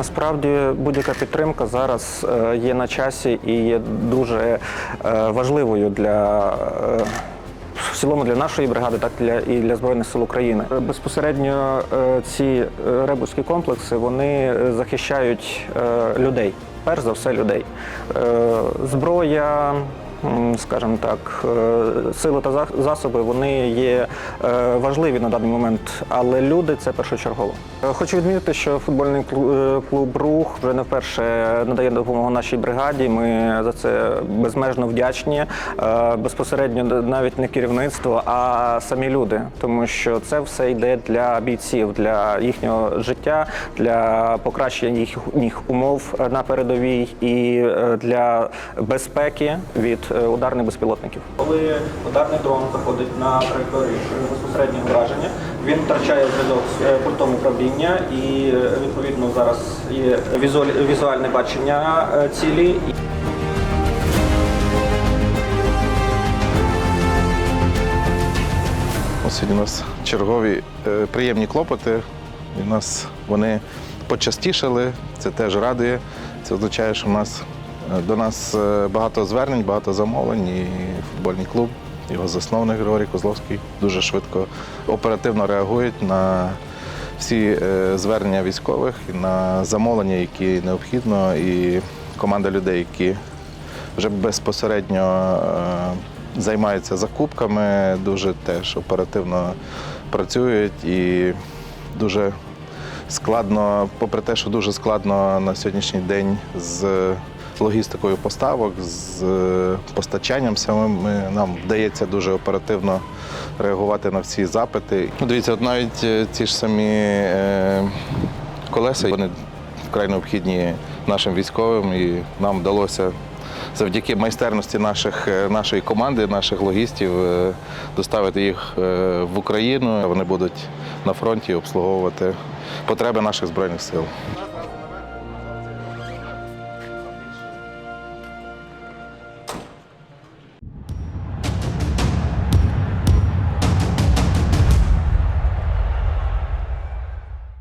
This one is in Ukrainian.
Насправді будь-яка підтримка зараз е, є на часі і є дуже е, важливою для. е, В цілому для нашої бригади, так для і для збройних сил України. Безпосередньо ці ребурські комплекси вони захищають людей. Перш за все, людей. Зброя, скажімо так, е, сили та засоби вони є е, важливі на даний момент, але люди це першочергово. Е, Хочу відмітити, що футбольний клуб Рух вже не вперше надає допомогу нашій бригаді. Ми за це безмежно вдячні. Безпосередньо навіть не керівництво, а самі люди, тому що це все йде для бійців, для їхнього життя, для покращення їхніх умов на передовій і для безпеки від ударних безпілотників. Коли ударний дрон заходить на траєкторію безпосереднього враження, він втрачає зв'язок з е, пультом управління і е, відповідно зараз є візуальне бачення е, цілі. Ось Сьогодні у нас чергові е, приємні клопоти. І у нас вони почастішали, це теж радує. Це означає, що в нас е, до нас е, багато звернень, багато замовлень. І футбольний клуб, його засновник Григорій Козловський дуже швидко оперативно реагують на всі е, звернення військових на замовлення, які необхідно, і команда людей, які вже безпосередньо е, займаються закупками, дуже теж оперативно працюють і дуже складно, попри те, що дуже складно на сьогоднішній день з логістикою поставок, з е, постачанням самим, нам вдається дуже оперативно реагувати на всі запити. Ну, Дивіться, от навіть е, ці ж самі е, колеса, вони вкрай необхідні нашим військовим, і нам вдалося завдяки майстерності наших, е, нашої команди, наших логістів е, доставити їх е, в Україну. Вони будуть на фронті обслуговувати потреби наших збройних сил.